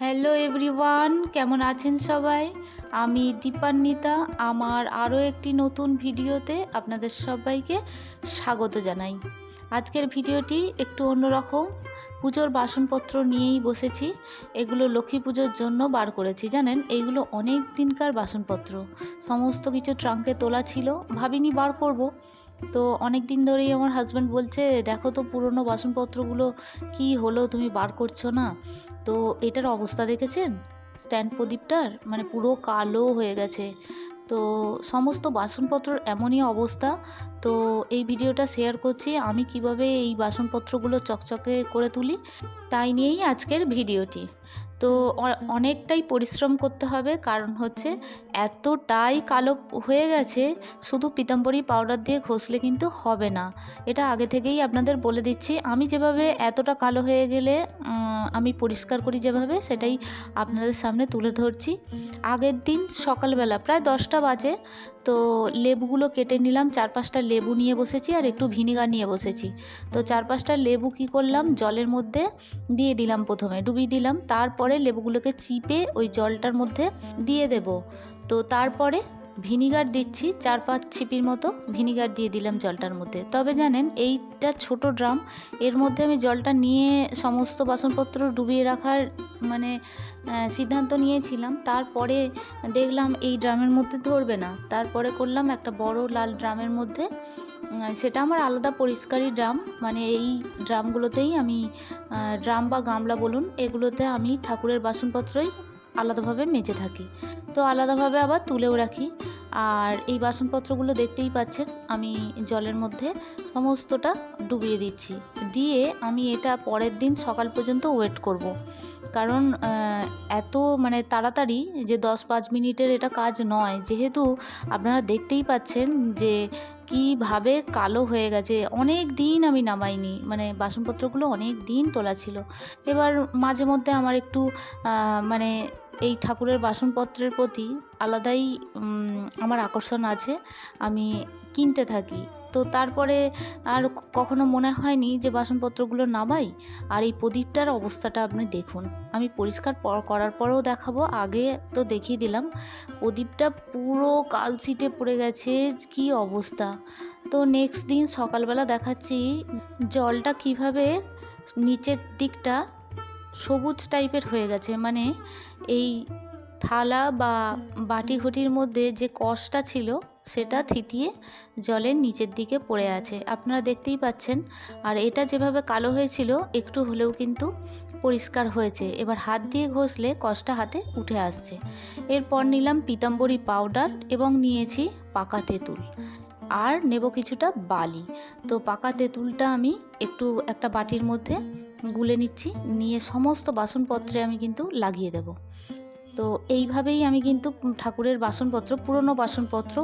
Hello everyone কেমন আছেন সবাই? আমি দীপান্বিতা, আমার আরও একটি নতুন ভিডিওতে আপনাদের সবাইকে স্বাগত জানাই। আজকের ভিডিওটি একটু অন্যরকম, পুজোর বাসনপত্র নিয়েই বসেছি, এগুলো লক্ষ্মী পুজোর জন্য বার করেছি, জানেন? এইগুলো অনেক দিনকার বাসনপত্র, সমস্ত কিছু ট্রাঙ্কে তোলা ছিল, ভাবিনি বার করব। তো অনেক দিন ধরেই আমার হাজব্যান্ড বলছে, দেখো তো পুরনো বাসনপত্রগুলো কি হলো, তুমি বার করছ না? তো এটার অবস্থা দেখেছেন? স্ট্যান্ড প্রদীপটার? মানে পুরো কালো হয়ে গেছে। তো সমস্ত বাসনপত্রর এমনই অবস্থা। তো এই ভিডিওটা শেয়ার করছি, আমি কীভাবে এই বাসনপত্রগুলো চকচকে করে তুলি, তাই নিয়েই আজকের ভিডিওটি। তো অনেকটাই পরিশ্রম করতে হবে, কারণ হচ্ছে এতটাই কালো হয়ে গেছে, শুধু পিতাম্বরী পাউডার দিয়ে ঘষলে কিন্তু হবে না। এটা আগে থেকেই আপনাদের বলে দিচ্ছি, আমি যেভাবে এতটা কালো হয়ে গেলে আমি পরিষ্কার করি যেভাবে, সেটাই আপনাদের সামনে তুলে ধরছি। আগের দিন সকালবেলা প্রায় দশটা বাজে, তো লেবুগুলো কেটে নিলাম চার পাঁচটা লেবু নিয়ে বসেছি আর একটু ভিনিগার নিয়ে বসেছি। তো চার পাঁচটা লেবু কি করলাম, জলের মধ্যে দিয়ে দিলাম প্রথমে, ডুবিয়ে দিলাম। তারপরে লেবুগুলোকে চিপে ওই জলটার মধ্যে দিয়ে দেব। তো তারপরে ভিনিগার দিচ্ছি, চার পাঁচ ছিপির মতো ভিনিগার দিয়ে দিলাম জলটার মধ্যে। তবে জানেন, এইটা ছোট ড্রাম, এর মধ্যে আমি জলটা নিয়ে সমস্ত বাসনপত্র ডুবিয়ে রাখার মানে সিদ্ধান্ত নিয়েছিলাম। তারপরে দেখলাম এই ড্রামের মধ্যে ধরবে না। তারপরে করলাম একটা বড় লাল ড্রামের মধ্যে। সেটা আমার আলাদা পরিষ্কারই ড্রাম মানে এই ড্রামগুলোতেই আমি ড্রাম বা গামলা বলুন, এগুলোতে আমি ঠাকুরের বাসনপত্রই আলাদাভাবে মেজে থাকি। তো আলাদাভাবে আবার তুলেও রাখি। আর এই বাসনপত্রগুলো দেখতেই পাচ্ছেন, আমি জলের মধ্যে সমস্তটা ডুবিয়ে দিচ্ছি। দিয়ে আমি এটা পরের দিন সকাল পর্যন্ত ওয়েট করব। কারণ এত মানে তাড়াতাড়ি যে দশ পাঁচ মিনিটের এটা কাজ নয়। যেহেতু আপনারা দেখতেই পাচ্ছেন যে কীভাবে কালো হয়ে গেছে। অনেক দিন আমি নামাইনি। মানে বাসনপত্রগুলো অনেক দিন তোলা ছিল। এবার মাঝে মধ্যে আমার একটু মানে এই ঠাকুরের বাসনপত্রের প্রতি আলাদাই আমার আকর্ষণ আছে। আমি কিনতে থাকি। তো তারপরে আর কখনো মনে হয়নি যে বাসনপত্রগুলো নামাই? আর এই প্রদীপটার অবস্থাটা আপনি দেখুন। আমি পরিষ্কার করার পরেও দেখাবো। আগে তো দেখিয়ে দিলাম। প্রদীপটা পুরো কালচিটে পড়ে গেছে। কি অবস্থা! তো নেক্সট দিন সকালবেলা দেখাচ্ছি, জলটা কীভাবে নিচের দিকটা সবুজ টাইপের হয়ে গেছে। মানে এই থালা বা বাটি ঘটির মধ্যে যে কষটা ছিল, সেটা থিতিয়ে জলের নিচের দিকে পড়ে আছে। আপনারা দেখতেই পাচ্ছেন। আর এটা যেভাবে কালো হয়েছিল, একটু হলেও কিন্তু পরিষ্কার হয়েছে। এবার হাত দিয়ে ঘষলে কষটা হাতে উঠে আসছে। এরপর নিলাম পিতাম্বরী পাউডার এবং নিয়েছি পাকা তেঁতুল। আর নেব কিছুটা বালি। তো পাকা তেঁতুলটা আমি একটু একটা বাটির মধ্যে গুলে নিচ্ছি, নিয়ে সমস্ত বাসনপত্রে আমি কিন্তু লাগিয়ে দেব। তো এইভাবেই আমি কিন্তু ঠাকুরের বাসনপত্র, পুরনো বাসনপত্র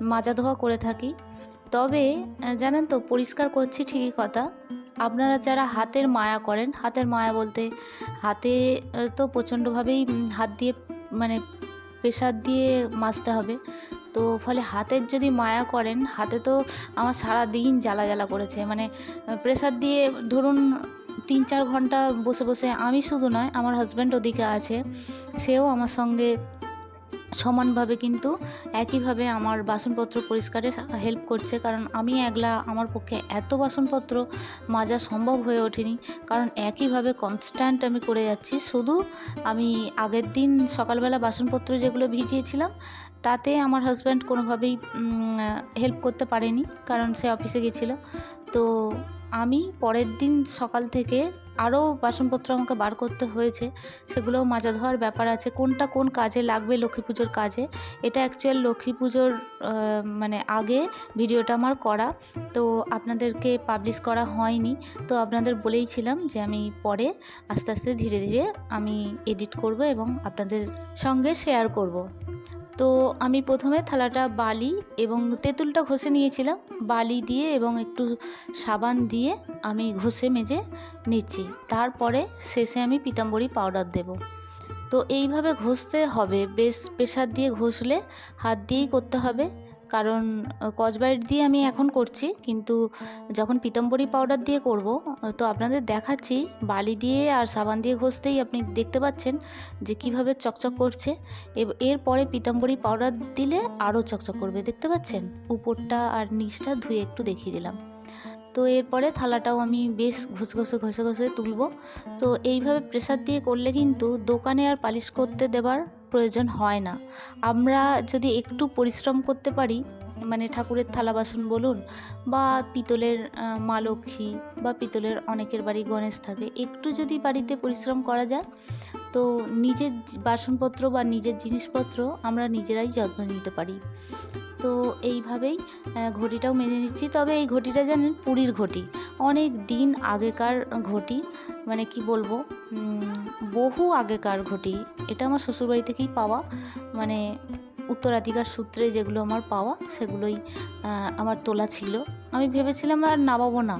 মাজা ধোয়া করে থাকি। তবে জানেন তো, পরিষ্কার করছি ঠিকই কথা। আপনারা যারা হাতের মায়া করেন, হাতের মায়া বলতে হাতে তো প্রচণ্ডভাবেই হাত দিয়ে মানে প্রেশার দিয়ে মাজতে হবে। তো ফলে হাতের যদি মায়া করেন, হাতে তো আমার সারা দিন জ্বালা জ্বালা করেছে। মানে প্রেশার দিয়ে ধরুন তিন চার ঘণ্টা বসে বসে আমি শুধু নয়, আমার হাজব্যান্ড ওদিকে আছে। সেও আমার সঙ্গে সমানভাবে কিন্তু একইভাবে আমার বাসনপত্র পরিষ্কারে হেল্প করছে। কারণ আমি একলা আমার পক্ষে এত বাসনপত্র মাজা সম্ভব হয়ে ওঠেনি। কারণ একইভাবে কনস্ট্যান্ট আমি করে যাচ্ছি। শুধু আমি আগের দিন সকালবেলা বাসনপত্র যেগুলো ভিজিয়েছিলাম, তাতে আমার হাজব্যান্ড কোনোভাবেই হেল্প করতে পারেনি। কারণ সে অফিসে গেছিল। তো আমি পরের দিন সকাল থেকে আরও বাসনপত্র আমাকে বার করতে হয়েছে, সেগুলোও মাজা ধোয়ার ব্যাপার আছে। কোনটা কোন কাজে লাগবে লক্ষ্মী পুজোর কাজে? এটা অ্যাকচুয়াল লক্ষ্মী পুজোর মানে আগে ভিডিওটা আমার করা। তো আপনাদেরকে পাবলিশ করা হয়নি। তো আপনাদের বলেইছিলাম যে আমি পরে আস্তে আস্তে ধীরে ধীরে আমি এডিট করব এবং আপনাদের সঙ্গে শেয়ার করব। তো আমি প্রথমে থালাটা বালি এবং তেঁতুলটা ঘষে নিয়েছিলাম। বালি দিয়ে এবং একটু সাবান দিয়ে আমি ঘষে মেজে নিচ্ছি। তারপরে শেষে আমি পিতাম্বরী পাউডার দেব। তো এইভাবে ঘষতে হবে। বেশ প্রেশার দিয়ে ঘষলে হাত দিয়েই করতে হবে। কারণ কসবাইট দিয়ে আমি এখন করছি, কিন্তু যখন পিতাম্বরী পাউডার দিয়ে করব তো আপনাদের দেখাচ্ছি, বালি দিয়ে আর সাবান দিয়ে ঘষতেই আপনি দেখতে পাচ্ছেন যে কীভাবে চকচক করছে। এরপরে পিতাম্বরী পাউডার দিলে আরও চকচক করবে, দেখতে পাচ্ছেন? উপরটা আর নিচটা ধুয়ে একটু দেখিয়ে দিলাম। তো এরপরে থালাটাও আমি বেশ ঘষে ঘষে ঘষে ঘষে তুলবো। তো এইভাবে প্রেসার দিয়ে করলে কিন্তু দোকানে আর পালিশ করতে দেবার প্রয়োজন হয় না। আমরা যদি একটু পরিশ্রম করতে পারি মানে ঠাকুরের থালা বাসন বলুন বা পিতলের মা লক্ষ্মী বা পিতলের অনেকের বাড়ি গণেশ থাকে, একটু যদি বাড়িতে পরিশ্রম করা যায়, তো নিজের বাসনপত্র বা নিজের জিনিসপত্র আমরা নিজেরাই যত্ন নিতে পারি। তো এইভাবেই ঘটিটাও মেজে নিচ্ছি। তবে এই ঘটিটা জানেন পুরীর ঘটি। অনেক দিন আগেকার ঘটি মানে কি বলব বহু আগেকার ঘটি। এটা আমার শ্বশুরবাড়ি থেকেই পাওয়া। মানে উত্তরাধিকার সূত্রে যেগুলো আমার পাওয়া, সেগুলোই আমার তোলা ছিল। আমি ভেবেছিলাম আর নামাবো না।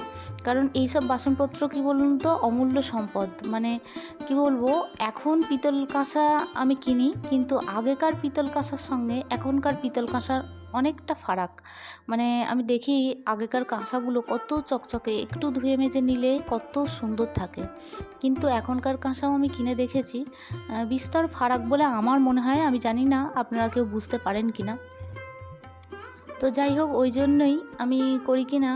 কারণ এইসব বাসনপত্র কি বলুন তো, অমূল্য সম্পদ। মানে কি বলব, এখন পিতল কাঁসা আমি কিনি, কিন্তু আগেকার পিতল কাঁসার সঙ্গে এখনকার পিতল কাঁসার অনেকটা ফারাক। মানে আমি দেখি আগেকার কাঁসাগুলো কত চকচকে, একটু ধুয়ে মেজে নিলে কত সুন্দর থাকে। কিন্তু এখনকার কাঁসাও আমি কিনে দেখেছি। বিস্তর ফারাক বলে আমার মনে হয়, আমি জানি না, আপনারা কেউ বুঝতে পারেন কি না তো যাই হোক, ওই জন্যই আমি করি কি না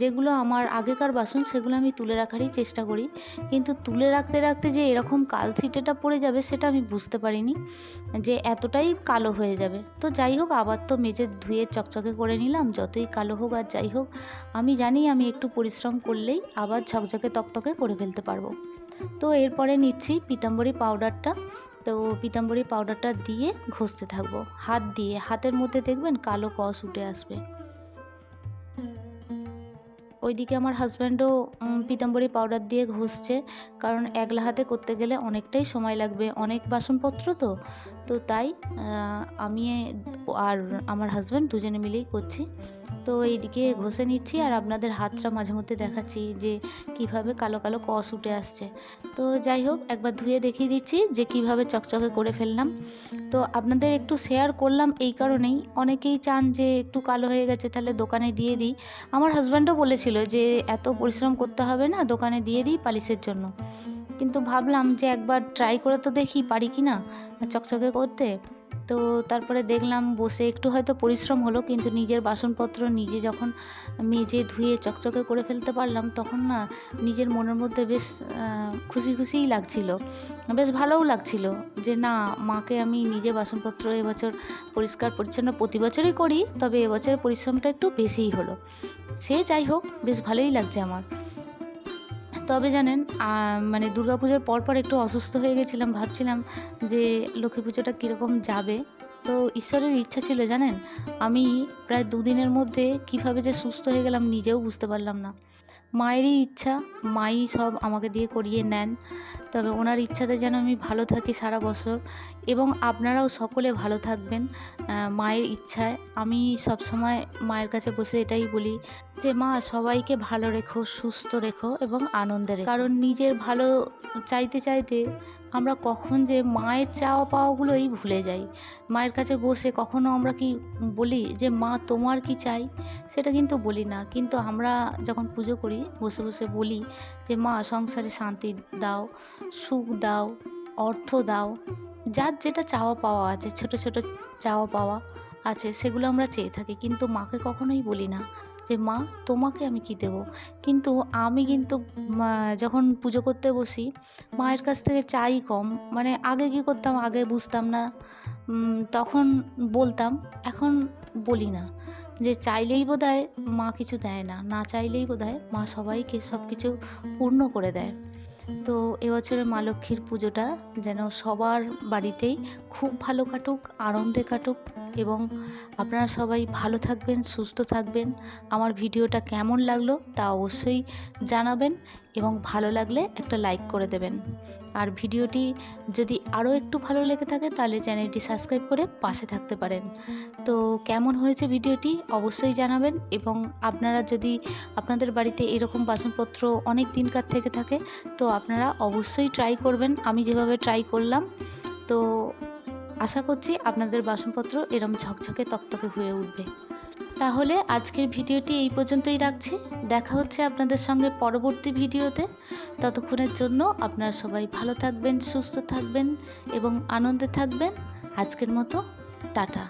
যেগুলো আমার আগেকার বাসন, সেগুলো আমি তুলে রাখারই চেষ্টা করি। কিন্তু তুলে রাখতে রাখতে যে এরকম কালছিটেটা পড়ে যাবে, সেটা আমি বুঝতে পারিনি, যে এতটাই কালো হয়ে যাবে। তো যাই হোক, আবার তো মেজে ধুয়ে চকচকে করে নিলাম, যতই কালো হোক আর যাই হোক, আমি জানি আমি একটু পরিশ্রম করলেই আবার ঝকঝকে তকতকে করে ফেলতে পারব। তো এরপরে নিচ্ছি পিতাম্বরী পাউডারটা তো পিতাম্বরী পাউডারটা দিয়ে ঘষতে থাকব। হাত দিয়ে, হাতের মধ্যে দেখবেন কালো কস উঠে আসবে। ওইদিকে আমার হাজব্যান্ডও পিতাম্বরী পাউডার দিয়ে ঘষছে। কারণ একলা হাতে করতে গেলে অনেকটাই সময় লাগবে। অনেক বাসনপত্র তো তো তাই আমি আর আমার হাজব্যান্ড দুজনে মিলেই করছি। তো এইদিকে ঘষে নিচ্ছি আর আপনাদের হাতটা মাঝে মধ্যে দেখাচ্ছি যে কীভাবে কালো কালো কস উঠে আসছে। তো যাই হোক, একবার ধুয়ে দেখিয়ে দিচ্ছি যে কীভাবে চকচকে করে ফেললাম। তো আপনাদের একটু শেয়ার করলাম এই কারণেই। অনেকেই চান যে একটু কালো হয়ে গেছে, তাহলে দোকানে দিয়ে দিই। আমার হাজব্যান্ডও বলেছিল যে এত পরিশ্রম করতে হবে না, দোকানে দিয়ে দিই পালিশের জন্য। কিন্তু ভাবলাম যে একবার ট্রাই করে তো দেখি পারি কি না, চকচকে করতে। তো তারপরে দেখলাম বসে একটু হয়তো পরিশ্রম হলো, কিন্তু নিজের বাসনপত্র নিজে যখন মেজে ধুয়ে চকচকে করে ফেলতে পারলাম, তখন না নিজের মনের মধ্যে বেশ খুশি খুশিই লাগছিল। বেশ ভালোও লাগছিল যে না, মাকে আমি নিজে বাসনপত্র এবছর পরিষ্কার পরিচ্ছন্ন প্রতি বছরই করি, তবে এবছর পরিশ্রমটা একটু বেশিই হলো। সে যাই হোক, বেশ ভালোই লাগছে আমার। তবে জানেন মানে দুর্গাপুজোর পর পর একটু অসুস্থ হয়ে গেছিলাম, ভাবছিলাম যে লক্ষ্মী পুজোটা কীরকম যাবে। তো ঈশ্বরের ইচ্ছা ছিল, জানেন? আমি প্রায় দুদিনের মধ্যে কীভাবে যে সুস্থ হয়ে গেলাম নিজেও বুঝতে পারলাম না। মায়েরই ইচ্ছা, মাই সব আমাকে দিয়ে করিয়ে নেন। তবে ওনার ইচ্ছাতে যেন আমি ভালো থাকি সারা বছর এবং আপনারাও সকলে ভালো থাকবেন মায়ের ইচ্ছায়। আমি সবসময় মায়ের কাছে বসে এটাই বলি যে, মা, সবাইকে ভালো রেখো, সুস্থ রেখো এবং আনন্দে রেখো। কারণ নিজের ভালো চাইতে চাইতে আমরা কখন যে মায়ের চাওয়া পাওয়াগুলোই ভুলে যাই। মায়ের কাছে বসে কখনো আমরা কি বলি যে, মা, তোমার কি চাই? সেটা কিন্তু বলি না। কিন্তু আমরা যখন পুজো করি, বসে বসে বলি যে, মা, সংসারে শান্তি দাও, সুখ দাও, অর্থ দাও, যার যেটা চাওয়া পাওয়া আছে, ছোট ছোট চাওয়া পাওয়া আছে, সেগুলো আমরা চেয়ে থাকি। কিন্তু মাকে কখনোই বলি না। যে, মা, তোমাকে আমি কি দেব? কিন্তু আমি কিন্তু যখন পুজো করতে বসি, মায়ের কাছ থেকে চাই কম। মানে আগে কি করতাম? আগে বুঝতাম না। তখন বলতাম, এখন বলি না। যে, চাইলেই বোধ মা কিছু দেয় না না চাইলেই বোধ মা সবাইকে সব কিছু পূর্ণ করে দেয়। তো এবছরের মা লক্ষ্মীর পুজোটা যেন সবার বাড়িতেই খুব ভালো কাটুক, আনন্দে কাটুক এবং আপনারা সবাই ভালো থাকবেন, সুস্থ থাকবেন। আমার ভিডিওটা কেমন লাগল তা অবশ্যই জানাবেন এবং ভালো লাগলে একটা লাইক করে দেবেন। আর ভিডিওটি যদি আরও একটু ভালো লেগে থাকে, তাহলে চ্যানেলটি সাবস্ক্রাইব করে পাশে থাকতে পারেন। তো কেমন হয়েছে ভিডিওটি অবশ্যই জানাবেন এবং আপনারা যদি আপনাদের বাড়িতে এরকম বাসনপত্র অনেক দিনকার থেকে থাকে, তো আপনারা অবশ্যই ট্রাই করবেন। আমি যেভাবে ট্রাই করলাম, তো আশা করছি আপনাদের বাসনপত্র এরম ঝকঝকে তকতকে হয়ে উঠবে। তাহলে আজকের ভিডিওটি এই পর্যন্তই রাখছি। দেখা হচ্ছে আপনাদের সঙ্গে পরবর্তী ভিডিওতে। ততক্ষণের জন্য আপনারা সবাই ভালো থাকবেন, সুস্থ থাকবেন এবং আনন্দে থাকবেন। আজকের মতো, টাটা।